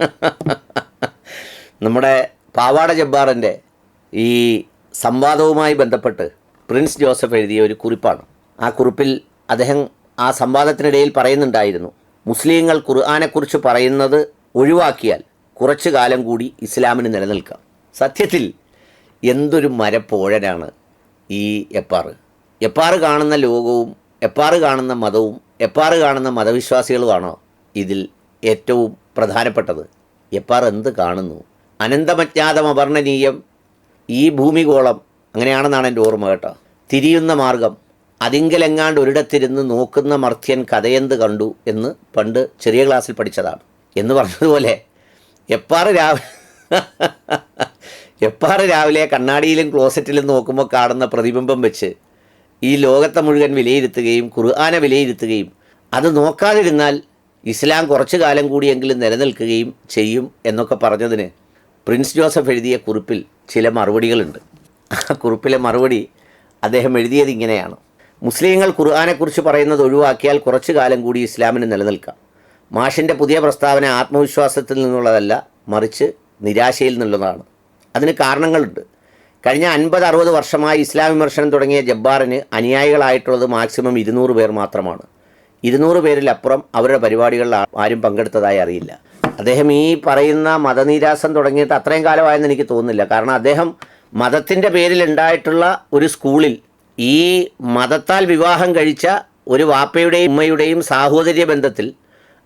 നമ്മുടെ പാവാട ജബ്ബാറിന്റെ ഈ സംവാദവുമായി ബന്ധപ്പെട്ട് പ്രിൻസ് ജോസഫ് എഴുതിയ ഒരു കുറിപ്പാണ്. ആ കുറിപ്പിൽ അദ്ദേഹം ആ സംവാദത്തിനിടയിൽ പറയുന്നുണ്ടായിരുന്നു മുസ്ലിങ്ങൾ ഖുർആാനെക്കുറിച്ച് പറയുന്നത് ഒഴിവാക്കിയാൽ കുറച്ചു കാലം കൂടി ഇസ്ലാമിന് നിലനിൽക്കാം. സത്യത്തിൽ എന്തൊരു മരപ്പോഴനാണ് ഈ എപ്പാറ് എപ്പാറ് കാണുന്ന ലോകവും എപ്പാറ് കാണുന്ന മതവും എപ്പാറ് കാണുന്ന മതവിശ്വാസികളുമാണോ ഇതിൽ ഏറ്റവും പ്രധാനപ്പെട്ടത്. എപ്പാർ എന്ത് കാണുന്നു? അനന്തമജ്ഞാതം ഈ ഭൂമികോളം അങ്ങനെയാണെന്നാണ് എന്റെ ഓർമ്മ കേട്ടോ. തിരിയുന്ന മാർഗം. അതിങ്കലെങ്ങാണ്ട് ഒരിടത്തിരുന്ന് നോക്കുന്ന മർത്യൻ കഥയെന്ത് കണ്ടു എന്ന് പണ്ട് ചെറിയ ക്ലാസ്സിൽ പഠിച്ചതാണ്. എന്ന് പറഞ്ഞതുപോലെ എപ്പാറ് രാവിലെ എപ്പാറ് രാവിലെ കണ്ണാടിയിലും ക്ലോസറ്റിലും നോക്കുമ്പോൾ കാണുന്ന പ്രതിബിംബം വെച്ച് ഈ ലോകത്തെ മുഴുവൻ വിലയിരുത്തുകയും ഖുർആാനെ വിലയിരുത്തുകയും അത് നോക്കാതിരുന്നാൽ ഇസ്ലാം കുറച്ചു കാലം കൂടിയെങ്കിലും നിലനിൽക്കുകയും ചെയ്യും എന്നൊക്കെ പറഞ്ഞതിന് പ്രിൻസ് ജോസഫ് എഴുതിയ കുറിപ്പിൽ ചില മറുപടികളുണ്ട്. ആ കുറിപ്പിലെ മറുപടി അദ്ദേഹം എഴുതിയത് ഇങ്ങനെയാണ്. മുസ്ലിങ്ങൾ ഖുർആാനെക്കുറിച്ച് പറയുന്നത് ഒഴിവാക്കിയാൽ കുറച്ചു കാലം കൂടി ഇസ്ലാമിന് നിലനിൽക്കാം. മാഷിന്റെ പുതിയ പ്രസ്താവന ആത്മവിശ്വാസത്തിൽ നിന്നുള്ളതല്ല മറിച്ച് നിരാശയിൽ നിന്നുള്ളതാണ്. അതിന് കാരണങ്ങളുണ്ട്. കഴിഞ്ഞ അൻപത് അറുപത് വർഷമായി ഇസ്ലാം വിമർശനം തുടങ്ങിയ ജബ്ബാറിന് അനുയായികളായിട്ടുള്ളത് മാക്സിമം ഇരുന്നൂറ് പേർ മാത്രമാണ്. ഇരുന്നൂറ് പേരിലപ്പുറം അവരുടെ പരിപാടികളിൽ ആരും പങ്കെടുത്തതായി അറിയില്ല. അദ്ദേഹം ഈ പറയുന്ന മതനിരാസം തുടങ്ങിയിട്ട് അത്രയും കാലമായെന്ന് എനിക്ക് തോന്നുന്നില്ല. കാരണം അദ്ദേഹം മതത്തിന്റെ പേരിൽ ഉണ്ടായിട്ടുള്ള ഒരു സ്കൂളിൽ ഈ മതത്താൽ വിവാഹം കഴിച്ച ഒരു വാപ്പയുടെയും ഉമ്മയുടെയും സാഹോദര്യ ബന്ധത്തിൽ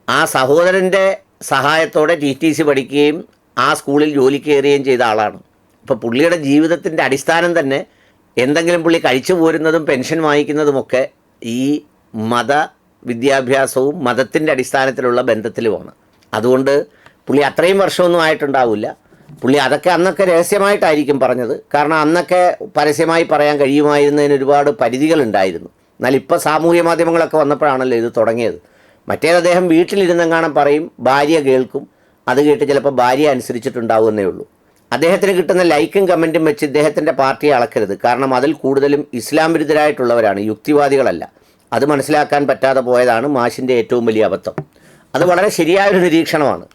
ആ സഹോദരന്റെ സഹായത്തോടെ ടി ടി സി പഠിക്കുകയും ആ സ്കൂളിൽ ജോലി കയറുകയും ചെയ്ത ആളാണ്. അപ്പോൾ പുള്ളിയുടെ ജീവിതത്തിന്റെ അടിസ്ഥാനം തന്നെ എന്തെങ്കിലും പുള്ളി കഴിച്ചു പോരുന്നതും പെൻഷൻ വാങ്ങിക്കുന്നതുമൊക്കെ ഈ മത വിദ്യാഭ്യാസവും മതത്തിന്റെ അടിസ്ഥാനത്തിലുള്ള ബന്ധത്തിലുമാണ്. അതുകൊണ്ട് പുള്ളി അത്രയും വർഷമൊന്നും ആയിട്ടുണ്ടാവില്ല. പുള്ളി അതൊക്കെ അന്നൊക്കെ രഹസ്യമായിട്ടായിരിക്കും പറഞ്ഞത്. കാരണം അന്നൊക്കെ പരസ്യമായി പറയാൻ കഴിയുമായിരുന്നതിന് ഒരുപാട് പരിധികളുണ്ടായിരുന്നു എന്നാൽ ഇപ്പോൾ സാമൂഹ്യ മാധ്യമങ്ങളൊക്കെ വന്നപ്പോഴാണല്ലോ ഇത് തുടങ്ങിയത്. മറ്റേത് അദ്ദേഹം വീട്ടിലിരുന്നെങ്ങാനും പറയും ഭാര്യ കേൾക്കും. അത് കേട്ട് ചിലപ്പോൾ ഭാര്യ അനുസരിച്ചിട്ടുണ്ടാവുമെന്നേ ഉള്ളൂ. അദ്ദേഹത്തിന് കിട്ടുന്ന ലൈക്കും കമന്റും വെച്ച് ഇദ്ദേഹത്തിന്റെ പാർട്ടിയെ അളക്കരുത്. കാരണം അതിൽ കൂടുതലും ഇസ്ലാം വിരുദ്ധരായിട്ടുള്ളവരാണ് യുക്തിവാദികളല്ല. അത് മനസ്സിലാക്കാൻ പറ്റാതെ പോയതാണ് മാഷിന്റെ ഏറ്റവും വലിയ അബദ്ധം. അത് വളരെ ശരിയായൊരു നിരീക്ഷണമാണ്.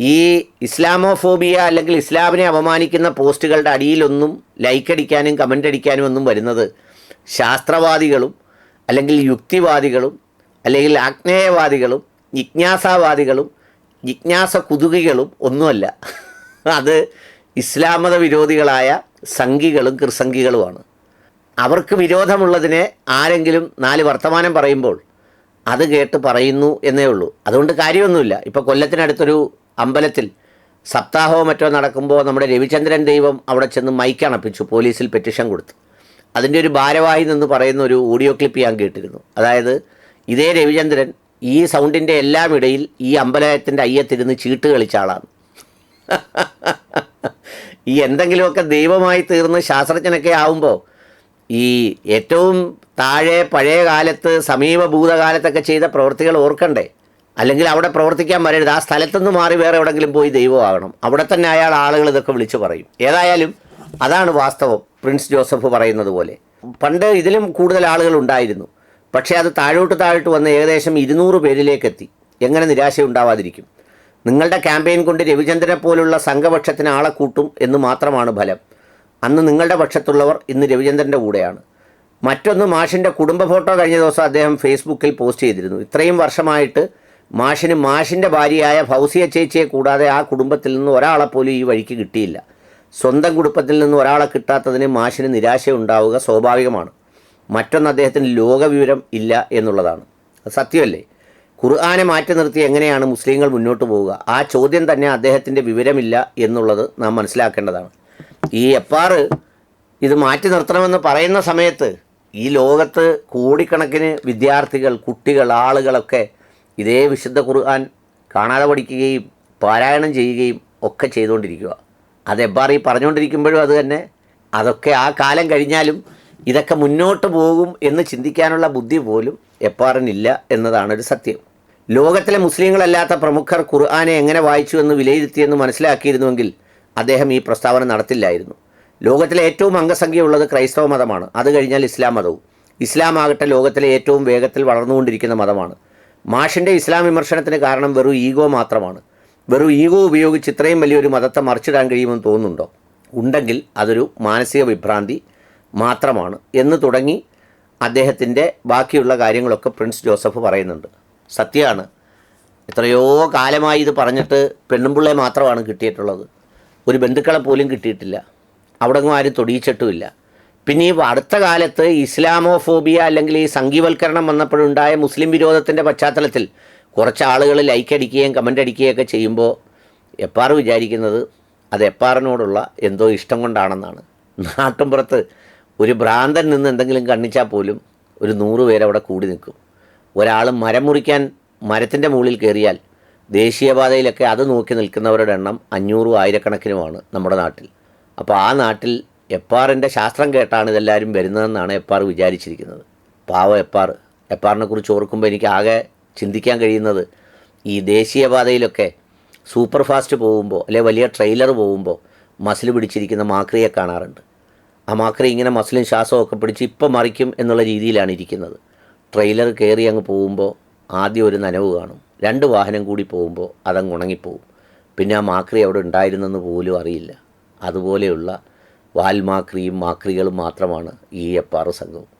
ഈ ഇസ്ലാമോഫോബിയ അല്ലെങ്കിൽ ഇസ്ലാമിനെ അപമാനിക്കുന്ന പോസ്റ്റുകളുടെ അടിയിലൊന്നും ലൈക്ക് അടിക്കാനും കമന്റ് അടിക്കാനും ഒന്നും വരുന്നത് ശാസ്ത്രവാദികളും അല്ലെങ്കിൽ യുക്തിവാദികളും അല്ലെങ്കിൽ ആഗ്നേയവാദികളും ജിജ്ഞാസാവാദികളും ജിജ്ഞാസ കുതുകികളും ഒന്നുമല്ല. അത് ഇസ്ലാമത വിരോധികളായ സംഘികളും കൃസംഘികളുമാണ്. അവർക്ക് വിരോധമുള്ളതിനെ ആരെങ്കിലും നാല് വർത്തമാനം പറയുമ്പോൾ അത് കേട്ട് പറയുന്നു എന്നേ ഉള്ളൂ. അതുകൊണ്ട് കാര്യമൊന്നുമില്ല. ഇപ്പോൾ കൊല്ലത്തിനടുത്തൊരു അമ്പലത്തിൽ സപ്താഹമോ മറ്റോ നടക്കുമ്പോൾ നമ്മുടെ രവിചന്ദ്രൻ ദൈവം അവിടെ ചെന്ന് മൈക്ക് അണപ്പിച്ചു പോലീസിൽ പെറ്റിഷൻ കൊടുത്തു. അതിന്റെ ഒരു ഭാരവാഹി നിന്ന് പറയുന്ന ഒരു ഓഡിയോ ക്ലിപ്പ് ഞാൻ കേട്ടിരുന്നു. അതായത് ഇതേ രവിചന്ദ്രൻ ഈ സൗണ്ടിന്റെ എല്ലാം ഇടയിൽ ഈ അമ്പലത്തിന്റെ അയ്യത്തിരുന്ന് ചീട്ട് കളിച്ച ആളാണ്. ഈ എന്തെങ്കിലുമൊക്കെ ദൈവമായി തീർന്ന് ശാസ്ത്രജ്ഞനൊക്കെ ആവുമ്പോൾ ഈ ഏറ്റവും താഴെ പഴയ കാലത്ത് സമീപ ഭൂതകാലത്തൊക്കെ ചെയ്ത പ്രവൃത്തികൾ ഓർക്കണ്ടേ? അല്ലെങ്കിൽ അവിടെ പ്രവർത്തിക്കാൻ വരരുത്. ആ സ്ഥലത്തുനിന്ന് മാറി വേറെ എവിടെങ്കിലും പോയി ദൈവമാകണം അവിടെ തന്നെ അയാൾ ആളുകൾ ഇതൊക്കെ വിളിച്ചു പറയും. ഏതായാലും അതാണ് വാസ്തവം പ്രിൻസ് ജോസഫ് പറയുന്നത് പോലെ. പണ്ട് ഇതിലും കൂടുതൽ ആളുകൾ ഉണ്ടായിരുന്നു. പക്ഷേ അത് താഴോട്ട് താഴോട്ട് വന്ന് ഏകദേശം ഇരുന്നൂറ് പേരിലേക്കെത്തി. എങ്ങനെ നിരാശയുണ്ടാവാതിരിക്കും? നിങ്ങളുടെ ക്യാമ്പയിൻ കൊണ്ട് രവിചന്ദ്രനെ പോലുള്ള സംഘപക്ഷത്തിന് ആളെ കൂട്ടും എന്ന് മാത്രമാണ് ഫലം. അന്ന് നിങ്ങളുടെ പക്ഷത്തുള്ളവർ ഇന്ന് രവിചന്ദ്രന്റെ കൂടെയാണ്. മറ്റൊന്ന് മാഷിന്റെ കുടുംബ ഫോട്ടോ കഴിഞ്ഞ ദിവസം അദ്ദേഹം ഫേസ്ബുക്കിൽ പോസ്റ്റ് ചെയ്തിരുന്നു. ഇത്രയും വർഷമായിട്ട് മാഷിന് മാഷിന്റെ ഭാര്യയായ ഫൗസിയ ചേച്ചിയെ കൂടാതെ ആ കുടുംബത്തിൽ നിന്ന് ഒരാളെ പോലും ഈ വഴിക്ക് കിട്ടിയില്ല. സ്വന്തം കുടുംബത്തിൽ നിന്ന് ഒരാളെ കിട്ടാത്തതിന് മാഷിന് നിരാശയുണ്ടാവുക സ്വാഭാവികമാണ്. മറ്റൊന്ന് അദ്ദേഹത്തിന് ലോകവിവരം ഇല്ല എന്നുള്ളതാണ്. സത്യമല്ലേ? ഖുർആാനെ മാറ്റി നിർത്തി എങ്ങനെയാണ് മുസ്ലിങ്ങൾ മുന്നോട്ട് പോവുക? ആ ചോദ്യം തന്നെ അദ്ദേഹത്തിന്റെ വിവരമില്ല എന്നുള്ളത് നാം മനസ്സിലാക്കേണ്ടതാണ്. ഈ എപ്പാറ് ഇത് മാറ്റി നിർത്തണമെന്ന് പറയുന്ന സമയത്ത് ഈ ലോകത്ത് കോടിക്കണക്കിന് വിദ്യാർത്ഥികൾ കുട്ടികൾ ആളുകളൊക്കെ ഇതേ വിശുദ്ധ ഖുർആൻ കാണാതെ പഠിക്കുകയും പാരായണം ചെയ്യുകയും ഒക്കെ ചെയ്തുകൊണ്ടിരിക്കുക. അത് ഈ പറഞ്ഞുകൊണ്ടിരിക്കുമ്പോഴും അത് തന്നെ. അതൊക്കെ ആ കാലം കഴിഞ്ഞാലും ഇതൊക്കെ മുന്നോട്ട് പോകും എന്ന് ചിന്തിക്കാനുള്ള ബുദ്ധി പോലും എപ്പാറിനില്ല എന്നതാണ് ഒരു സത്യം. ലോകത്തിലെ മുസ്ലിങ്ങളല്ലാത്ത പ്രമുഖർ ഖുർആാനെ എങ്ങനെ വായിച്ചു എന്ന് വിലയിരുത്തിയെന്ന് മനസ്സിലാക്കിയിരുന്നുവെങ്കിൽ അദ്ദേഹം ഈ പ്രസ്താവന നടത്തില്ലായിരുന്നു. ലോകത്തിലെ ഏറ്റവും അംഗസംഖ്യയുള്ളത് ക്രൈസ്തവ മതമാണ്. അത് കഴിഞ്ഞാൽ ഇസ്ലാം മതവും. ഇസ്ലാം ആകട്ടെ ലോകത്തിലെ ഏറ്റവും വേഗത്തിൽ വളർന്നുകൊണ്ടിരിക്കുന്ന മതമാണ്. മാഷിന്റെ ഇസ്ലാം വിമർശനത്തിന് കാരണം വെറും ഈഗോ മാത്രമാണ്. വെറും ഈഗോ ഉപയോഗിച്ച് ഇത്രയും വലിയൊരു മതത്തെ മറിച്ചിടാൻ കഴിയുമെന്ന് തോന്നുന്നുണ്ടോ? ഉണ്ടെങ്കിൽ അതൊരു മാനസിക വിഭ്രാന്തി മാത്രമാണ്. എന്ന് തുടങ്ങി അദ്ദേഹത്തിന്റെ ബാക്കിയുള്ള കാര്യങ്ങളൊക്കെ പ്രിൻസ് ജോസഫ് പറയുന്നുണ്ട്. സത്യമാണ്. എത്രയോ കാലമായി ഇത് പറഞ്ഞിട്ട് പെണ്ണുമ്പിള്ളയെ മാത്രമാണ് കിട്ടിയിട്ടുള്ളത്. ഒരു ബന്ധുക്കളെ പോലും കിട്ടിയിട്ടില്ല. അവിടെങ്ങും ആരും തൊടിയിച്ചിട്ടുമില്ല. പിന്നെ ഈ അടുത്ത കാലത്ത് ഇസ്ലാമോഫോബിയ അല്ലെങ്കിൽ ഈ സംഘീവൽക്കരണം വന്നപ്പോഴുണ്ടായ മുസ്ലിം വിരോധത്തിന്റെ പശ്ചാത്തലത്തിൽ കുറച്ച് ആളുകൾ ലൈക്ക് അടിക്കുകയും കമന്റ് അടിക്കുകയൊക്കെ ചെയ്യുമ്പോൾ എപ്പാർ വിചാരിക്കുന്നത് അത് എപ്പാറിനോടുള്ള എന്തോ ഇഷ്ടം കൊണ്ടാണെന്നാണ്. നാട്ടുമ്പുറത്ത് ഒരു ഭ്രാന്തൻ നിന്ന് എന്തെങ്കിലും കണ്ണിച്ചാൽ പോലും ഒരു നൂറ് പേരവിടെ കൂടി നിൽക്കും. ഒരാൾ മരം മുറിക്കാൻ മരത്തിന്റെ മുകളിൽ കയറിയാൽ ദേശീയപാതയിലൊക്കെ അത് നോക്കി നിൽക്കുന്നവരുടെ എണ്ണം അഞ്ഞൂറും ആയിരക്കണക്കിനുമാണ് നമ്മുടെ നാട്ടിൽ. അപ്പോൾ ആ നാട്ടിൽ എപ്പാറിന്റെ ശാസ്ത്രം കേട്ടാണ് ഇതെല്ലാവരും വരുന്നതെന്നാണ് എപ്പാർ വിചാരിച്ചിരിക്കുന്നത്. പാവ എപ്പാർ. എപ്പാറിനെ കുറിച്ച് ഓർക്കുമ്പോൾ എനിക്ക് ആകെ ചിന്തിക്കാൻ കഴിയുന്നത് ഈ ദേശീയപാതയിലൊക്കെ സൂപ്പർ ഫാസ്റ്റ് പോകുമ്പോൾ അല്ലെ വലിയ ട്രെയിലർ പോകുമ്പോൾ മസിൽ പിടിച്ചിരിക്കുന്ന മാക്രിയെ കാണാറുണ്ട്. ആ മാക്രി ഇങ്ങനെ മസിലും ശ്വാസവും ഒക്കെ പിടിച്ച് ഇപ്പം മറിക്കും എന്നുള്ള രീതിയിലാണ് ഇരിക്കുന്നത്. ട്രെയിലർ കയറി അങ്ങ് പോകുമ്പോൾ ആദ്യം ഒരു നനവ് കാണും. രണ്ട് വാഹനം കൂടി പോകുമ്പോൾ അതങ്ങ് ഉണങ്ങിപ്പോവും. പിന്നെ ആ മാക്രി അവിടെ ഉണ്ടായിരുന്നെന്ന് പോലും അറിയില്ല. അതുപോലെയുള്ള വാൽമാക്രിയും മാക്രികളും മാത്രമാണ് ഈ എപ്പാറ് സംഘവും.